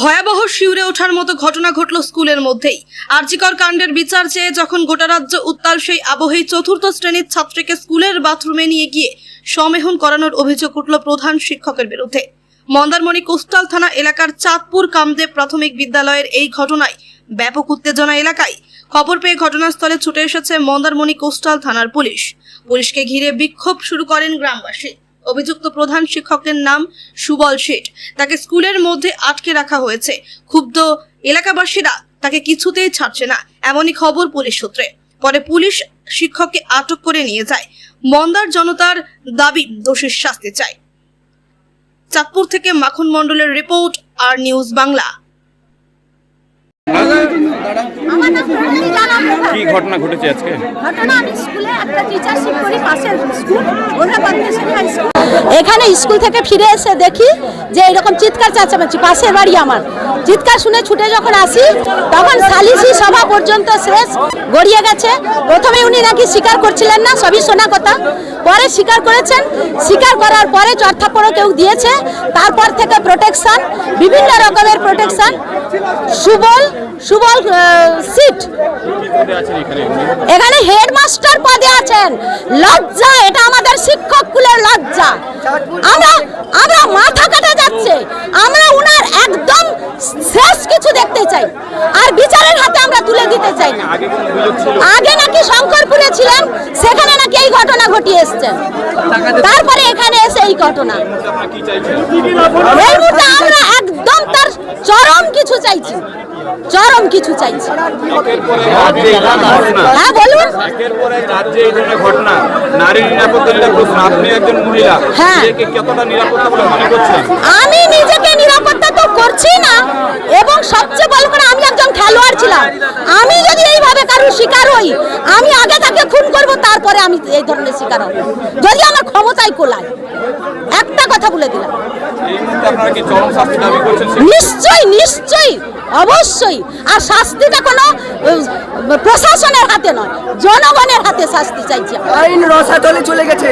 ভয়াবহ শিউরে ওঠার মতো ঘটনা ঘটল স্কুলের মধ্যেই। আরজিকর কাণ্ডের বিচার চেয়ে যখন গোটা রাজ্য উত্তাল, সেই আবহেই চতুর্থ শ্রেণির ছাত্রীকে স্কুলের বাথরুমে নিয়ে গিয়ে সমেহন করানোর অভিযোগ উঠল প্রধান শিক্ষকের বিরুদ্ধে। মন্দারমণি কোস্টাল থানা এলাকার চাঁদপুর কামদেব প্রাথমিক বিদ্যালয়ের এই ঘটনায় ব্যাপক উত্তেজনা এলাকায়। খবর পেয়ে ঘটনাস্থলে ছুটে এসেছে মন্দারমণি কোস্টাল থানার পুলিশ। পুলিশকে ঘিরে বিক্ষোভ শুরু করেন গ্রামবাসী। অভিযুক্ত প্রধান শিক্ষকের নাম সুবল শেঠ। তাকে স্কুলের মধ্যে আটকে রাখা হয়েছে। ক্ষুব্ধ এলাকাবাসীরা তাকে কিছুতেই ছাড়ছে না, এমনই খবর পুলিশ সূত্রে। পরে পুলিশ শিক্ষককে আটক করে নিয়ে যায়। মন্দার জনতার দাবি দোষীর শাস্তি চায়। চাঁদপুর থেকে মাখন মণ্ডলের রিপোর্ট, আর নিউজ বাংলা। কি ঘটনা ঘটেছে আজকে? ঘটনা আমি স্কুলে একটা করি, পাশের স্কুল ওরা হাই স্কুল এখানে স্কুল থেকে ফিরে এসে দেখি যে এরকম চিৎকার চাচামাচি, পাশের বাড়ি আমার। চিৎকার শুনে ছুটে যখন আসি, তখন সালিসি সভা পর্যন্ত শেষ, গড়িয়ে গেছে। প্রথমে উনি নাকি স্বীকার করছিলেন না, সবই শোনা কথা। পরে স্বীকার করেছেন। স্বীকার করার পরে চর্থাপড়ও কেউ দিয়েছে। তারপর থেকে প্রোটেকশন বিভিন্ন রকমের প্রোটেকশন সুবল সুবল সিট। এখানে হেডমাস্টার পদে আছেন। লজ্জা এটা আমাদের শিক্ষক কুলের লজ্জা। আমরা আমরা মাথা কাটা যাচ্ছে। আমরা উনার একদম শেষ কিছু দেখতে চাই। আর বিচারের হাতে আমরা তুলে দিতে চাই না। আগে নাকি শঙ্করপুরে ছিলেন সেখানে নাকি এই ঘটনা ঘটিয়ে এসছেন তারপরে এখানে এসে এই ঘটনা। এই মুহূর্তে আমরা একদম তার চরম কিছু চাইছি। চরম কিছু চাইছি। হ্যাঁ বলুন। একের পর এক রাজ্যে এই ধরনের ঘটনা নারী নিরাপত্তা নিয়ে আপনি একজন মহিলা হ্যাঁ। কতটা নিরাপত্তা বলে মনে করছেন? আমি নিজেকে নিরাপত্তা তো করছি না এবং সবচেয়ে বড় করে আমি একজন খেলোয়াড় ছিলাম। আমি যদি এইভাবে কারোর শিকার হই আমি আগে তাকে খুন করব, তারপরে আমি এই ধরনের শিকার হব। যদি আমার ক্ষমতায় কোলায়, একটা কথা বলে দিলাম। নিশ্চয়ই নিশ্চয়ই, অবশ্যই। আর শাস্তিটা কোনো প্রশাসনের হাতে নয়, জনগণের হাতে শাস্তি চাইছে। আইন রসাতলে চলে গেছে।